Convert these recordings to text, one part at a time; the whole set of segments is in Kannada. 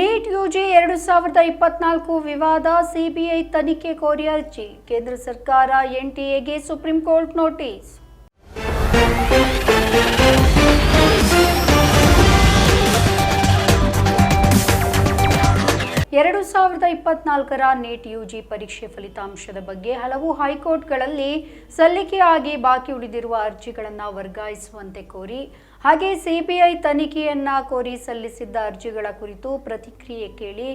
ನೀಟ್ ಯುಜಿ ಎರಡು ಸಾವಿರದ ಇಪ್ಪತ್ನಾಲ್ಕು ವಿವಾದ ಸಿಬಿಐ ತನಿಖೆ ಕೋರಿ ಅರ್ಜಿ, ಕೇಂದ್ರ ಸರ್ಕಾರ ಎನ್ಟಿಎಗೆ ಸುಪ್ರೀಂ ಕೋರ್ಟ್ ನೋಟಿಸ್. ಎರಡು ಸಾವಿರದ ಇಪ್ಪತ್ನಾಲ್ಕರ ನೀಟ್ ಯುಜಿ ಪರೀಕ್ಷೆ ಫಲಿತಾಂಶದ ಬಗ್ಗೆ ಹಲವು ಹೈಕೋರ್ಟ್ಗಳಲ್ಲಿ ಸಲ್ಲಿಕೆಯಾಗಿ ಬಾಕಿ ಉಳಿದಿರುವ ಅರ್ಜಿಗಳನ್ನು ವರ್ಗಾಯಿಸುವಂತೆ ಕೋರಿ, ಹಾಗೆ ಸಿಬಿಐ ತನಿಖೆಯನ್ನ ಕೋರಿ ಸಲ್ಲಿಸಿದ್ದ ಅರ್ಜಿಗಳ ಕುರಿತು ಪ್ರತಿಕ್ರಿಯೆ ಕೇಳಿ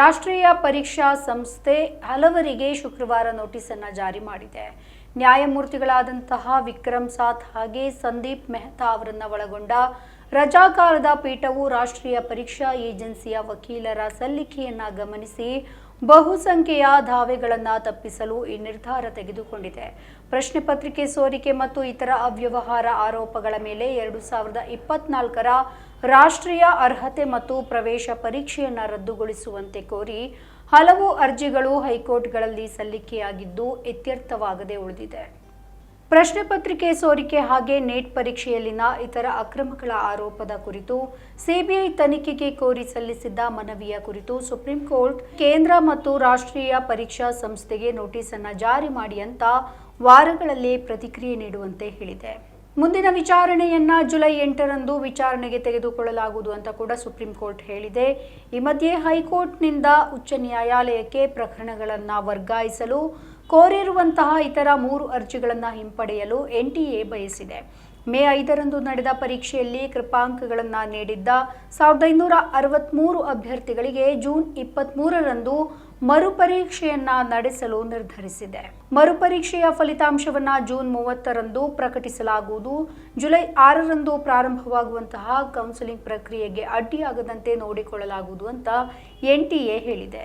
ರಾಷ್ಟ್ರೀಯ ಪರೀಕ್ಷಾ ಸಂಸ್ಥೆ ಹಲವರಿಗೆ ಶುಕ್ರವಾರ ನೋಟಿಸ್ ಅನ್ನ ಜಾರಿ ಮಾಡಿದೆ. ನ್ಯಾಯಮೂರ್ತಿಗಳಾದಂತಹ ವಿಕ್ರಮ್ ಸಾಥ್ ಹಾಗೆ ಸಂದೀಪ್ ಮೆಹ್ತಾ ಅವರನ್ನು ಒಳಗೊಂಡ ರಜಾಕಾಲದ ಪೀಠವು ರಾಷ್ಟ್ರೀಯ ಪರೀಕ್ಷಾ ಏಜೆನ್ಸಿಯ ವಕೀಲರ ಸಲ್ಲಿಕೆಯನ್ನ ಗಮನಿಸಿ ಬಹುಸಂಖ್ಯೆಯ ದಾವೆಗಳನ್ನು ತಪ್ಪಿಸಲು ಈ ನಿರ್ಧಾರ ತೆಗೆದುಕೊಂಡಿದೆ. ಪ್ರಶ್ನೆ ಪತ್ರಿಕೆ ಸೋರಿಕೆ ಮತ್ತು ಇತರ ಅವ್ಯವಹಾರ ಆರೋಪಗಳ ಮೇಲೆ ಎರಡು ಸಾವಿರದ ಇಪ್ಪತ್ನಾಲ್ಕರ ರಾಷ್ಟ್ರೀಯ ಅರ್ಹತೆ ಮತ್ತು ಪ್ರವೇಶ ಪರೀಕ್ಷೆಯನ್ನು ರದ್ದುಗೊಳಿಸುವಂತೆ ಕೋರಿ ಹಲವು ಅರ್ಜಿಗಳು ಹೈಕೋರ್ಟ್ಗಳಲ್ಲಿ ಸಲ್ಲಿಕೆಯಾಗಿದ್ದು ಇತ್ಯರ್ಥವಾಗದೆ ಉಳಿದಿದೆ. ಪ್ರಶ್ನೆ ಪತ್ರಿಕೆ ಸೋರಿಕೆ ಹಾಗೆ ನೀಟ್ ಪರೀಕ್ಷೆಯಲ್ಲಿನ ಇತರ ಅಕ್ರಮಗಳ ಆರೋಪದ ಕುರಿತು ಸಿಬಿಐ ತನಿಖೆಗೆ ಕೋರಿ ಸಲ್ಲಿಸಿದ್ದ ಮನವಿಯ ಕುರಿತು ಸುಪ್ರೀಂ ಕೋರ್ಟ್, ಕೇಂದ್ರ ಮತ್ತು ರಾಷ್ಟ್ರೀಯ ಪರೀಕ್ಷಾ ಸಂಸ್ಥೆಗೆ ನೋಟಿಸ್ ಅನ್ನ ಜಾರಿ ಮಾಡಿ ಅಂತ ವಾರಗಳಲ್ಲಿ ಪ್ರತಿಕ್ರಿಯೆ ನೀಡುವಂತೆ ಹೇಳಿದೆ. ಮುಂದಿನ ವಿಚಾರಣೆಯನ್ನ ಜುಲೈ ಎಂಟರಂದು ವಿಚಾರಣೆಗೆ ತೆಗೆದುಕೊಳ್ಳಲಾಗುವುದು ಅಂತ ಕೂಡ ಸುಪ್ರೀಂ ಕೋರ್ಟ್ ಹೇಳಿದೆ. ಈ ಮಧ್ಯೆ ಹೈಕೋರ್ಟ್ನಿಂದ ಉಚ್ಚ ನ್ಯಾಯಾಲಯಕ್ಕೆ ಪ್ರಕರಣಗಳನ್ನು ವರ್ಗಾಯಿಸಲು ಕೋರಿರುವಂತಹ ಇತರ ಮೂರು ಅರ್ಜಿಗಳನ್ನು ಹಿಂಪಡೆಯಲು ಎನ್ಟಿಎ ಬಯಸಿದೆ. ಮೇ ಐದರಂದು ನಡೆದ ಪರೀಕ್ಷೆಯಲ್ಲಿ ಕೃಪಾಂಕಗಳನ್ನು ನೀಡಿದ್ದ ಸಾವಿರದ ಐನೂರ ಅರವತ್ತ್ಮೂರು ಅಭ್ಯರ್ಥಿಗಳಿಗೆ ಜೂನ್ ಇಪ್ಪತ್ತ್ಮೂರರಂದು ಮರುಪರೀಕ್ಷೆಯನ್ನ ನಡೆಸಲು ನಿರ್ಧರಿಸಿದೆ. ಮರುಪರೀಕ್ಷೆಯ ಫಲಿತಾಂಶವನ್ನು ಜೂನ್ ಮೂವತ್ತರಂದು ಪ್ರಕಟಿಸಲಾಗುವುದು. ಜುಲೈ ಆರರಂದು ಪ್ರಾರಂಭವಾಗುವಂತಹ ಕೌನ್ಸಿಲಿಂಗ್ ಪ್ರಕ್ರಿಯೆಗೆ ಅಡ್ಡಿಯಾಗದಂತೆ ನೋಡಿಕೊಳ್ಳಲಾಗುವುದು ಅಂತ ಎನ್ ಹೇಳಿದೆ.